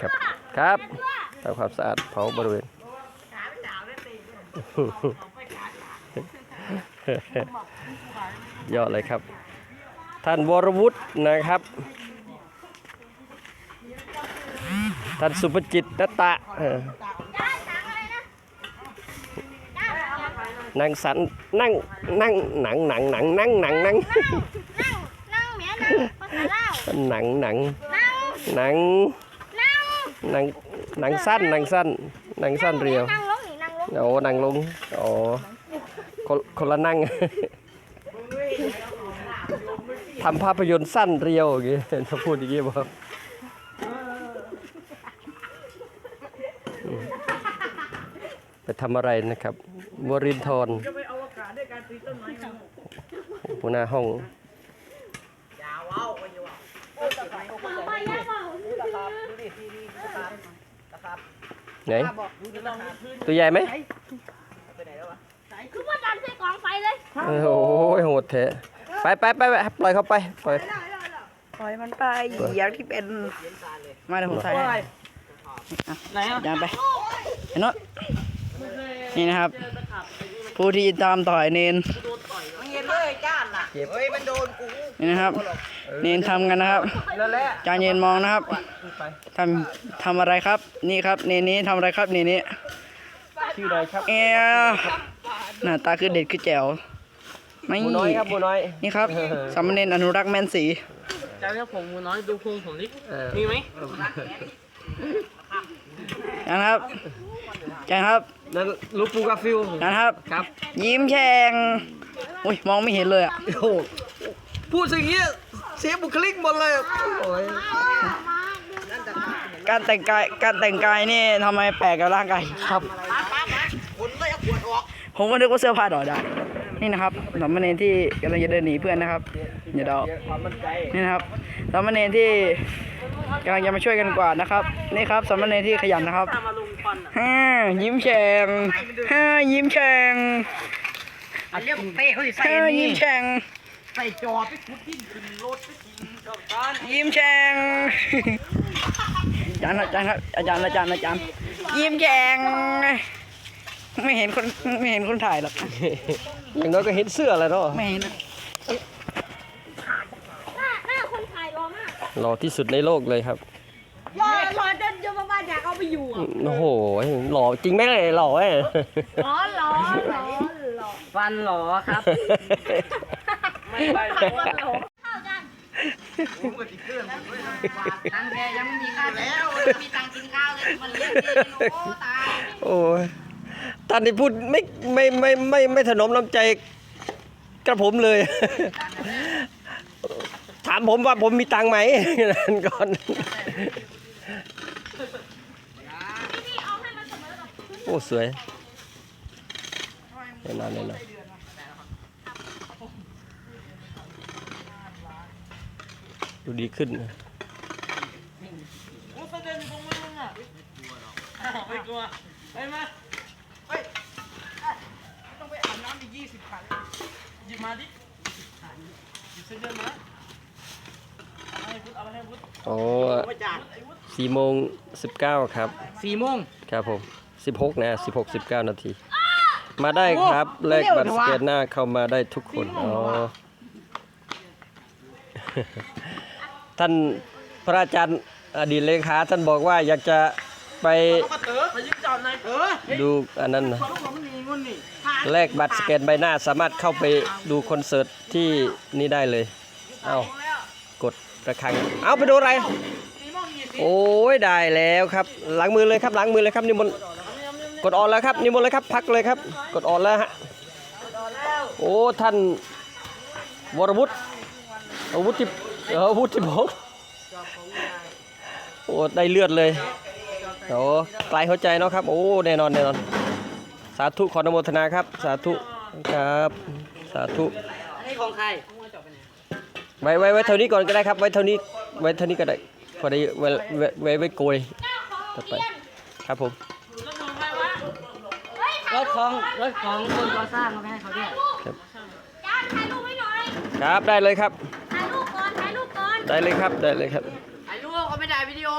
ครับครับทำความสะอาดเผาบริเวณยอดเลยครับ ท่านวรวุฒินะครับ ท่านสุภจิตนตะเออนั่งสันนั่งนั่งหนังหนังหนังนั่งหนังนั่ง หนังหนังนั่งหนังนั่งหนังหนังสั้นหนังสั้นหนังสั้นเรียวนั่งลงนี่นั่งลงโอ้นั่งลงอ๋อคนคนละนั่งทำภาพยนตร์สั้นเรียวอย่างงี้ถ้าพูดอย่างงี้บอกไปทำอะไรนะครับวรินทร์หัวหน้าห้อง ไปย่าบอกไหนตัวใหญ่ไหมคือว่าดันใส่กองไฟเลยโอ้โหโหดแท้ไปไปไปไปปล่อยเขาไปปล่อยปล่อยมันไปอย่างที่เป็นมาเดี๋ยวผมใส่ให้ไหนอะยานไปเห็นโนอะนี่นะครับ ผู้ที่ตามต่อยเนน นี่นะครับ เนนทำกันนะครับจานเย็นมองนะครับทำทำอะไรครับ นี่ครับ เนนนี้ทำอะไรครับเนนนี้ชื่ออะไรครับเอวหน้าตาคือเด็ดคือแจ๋วไม่บูน้อยครับบูน้อยนี่ครับสามเณรอนุรักษ์แมนสีจำเนี่ยผมหมูน้อยดูพุงผมดิเออมีไหมนะครับจานครับนั่นลูกปูกาฟิลนะครับครับ ยิ้มแฉ่ง อุ้ยมองไม่เห็นเลยอะโอ้โหพูดอย่างเงี้ยเสียบุคลิกหมดเลยโอ้ยการแต่งกายการแต่งกายนี่ทำไมแปลกกับร่างกายครับผมก็นึกว่าเสื้อผ้าดอกได้นี่นะครับสามเณรที่กำลังจะเดินหนีเพื่อนนะครับเดี๋ยวเรานี่นะครับสามเณรที่กำลังจะมาช่วยกันกวาดนะครับ นี่ครับสามเณรที่ขยันนะครับมาลุงควันอะฮ่ายิ้มแฉ่งฮ่ายิ้มแฉ่ง เรียกเต้เขาสิใส่ฮ่ายิ้มแฉ่งใส่จอดไปขุดดินขึ้นรถไปกินกับการยิ้มแฉ่งอาจารย์อาจารย์ครับอาจารย์อาจารย์อาจารย์ยิ้มแฉ่งไม่เห็นคนไม่เห็นคนถ่ายหรอกอย่างน้อยก็เห็นเสื้อแล้วเนาะไม่เห็นนะหน้าหน้าคนถ่ายรอมากหล่อที่สุดในโลกเลยครับรอรอจนจะมาบ้านอยากเอาไปอยู่อะโอ้โหหล่อจริงไหมเลยหล่อเอ้ยรอรอรอรอ ฟันหรอครับ ไม่ไปเข้ากันตังแกยังไม่มีข้าวแล้วมีตังกินข้าวเลยมันเลี้ยงดีโอ้ตายโอ้ยท่านที่พูดไม่ไม่ไม่ไม่ไม่ถนอมน้ำใจกระผมเลย ถามผมว่าผมมีตังค์ไหมนั่นก่อนพี่เอาให้มันเสมอกับโอ้สวยแน่นอนแน่นอนดูดีขึ้นนะโอ้เดินอยู่ตรงมึงอะไม่กลัวไปมาเฮ้ยต้องไปอาบน้ำอีกยี่สิบขันหยิบมาดิหยิบเส้นเดินมาเอาให้พุทธเอาไปให้พุทธโอ้ไปจ่าสี่โมงสิบเก้าครับสี่โมงครับผมสิบหกนะสิบหกสิบเก้านาที มาได้ครับแลกบัตรสแกนหน้าเข้ามาได้ทุกคนอ๋อท่านพระอาจารย์อดีตเลขาท่านบอกว่าอยากจะไปมาเต๋อมายิงจอดนายเต๋อดูอันนั้นนะลูกผมมีงุ่นนี่แลกบัตรสแกนใบหน้าสามารถเข้าไปดูคอนเสิร์ตที่นี่ได้เลย เอากดระฆัง เอาไปดูอะไรสี่โมงยี่สิบโอ้ยได้แล้วครับล้างมือเลยครับล้างมือเลยครับนิมนต์ กดออนแล้วครับนิมนต์เลยครับพักเลยครับ กดออนแล้วฮะโอ้ท่านวรวุฒิอาวุธที่อาวุธที่ผมโอ้ได้เลือดเลยโอ้ไกลหัวใจเนาะครับ โอ้แน่นอนแน่นอน สาธุขออนุโมทนาครับ สาธุครับ สาธุนี่ของใครไว้ไว้ไว้เท่านี้ก่อนก็ได้ครับ ไว้เท่านี้ไว้เท่านี้ก็ได้พอได้ไว้ไว้ไว้โกยต่อไปครับผม รถของรถของคนก่อสร้างเอาไปให้เขาด้วยครับจ้าถ่ายรูปให้หน่อยครับได้เลยครับถ่ายรูปก่อนถ่ายรูปก่อนได้เลยครับได้เลยครับถ่ายรูปก็ไม่ได้วิดีโอ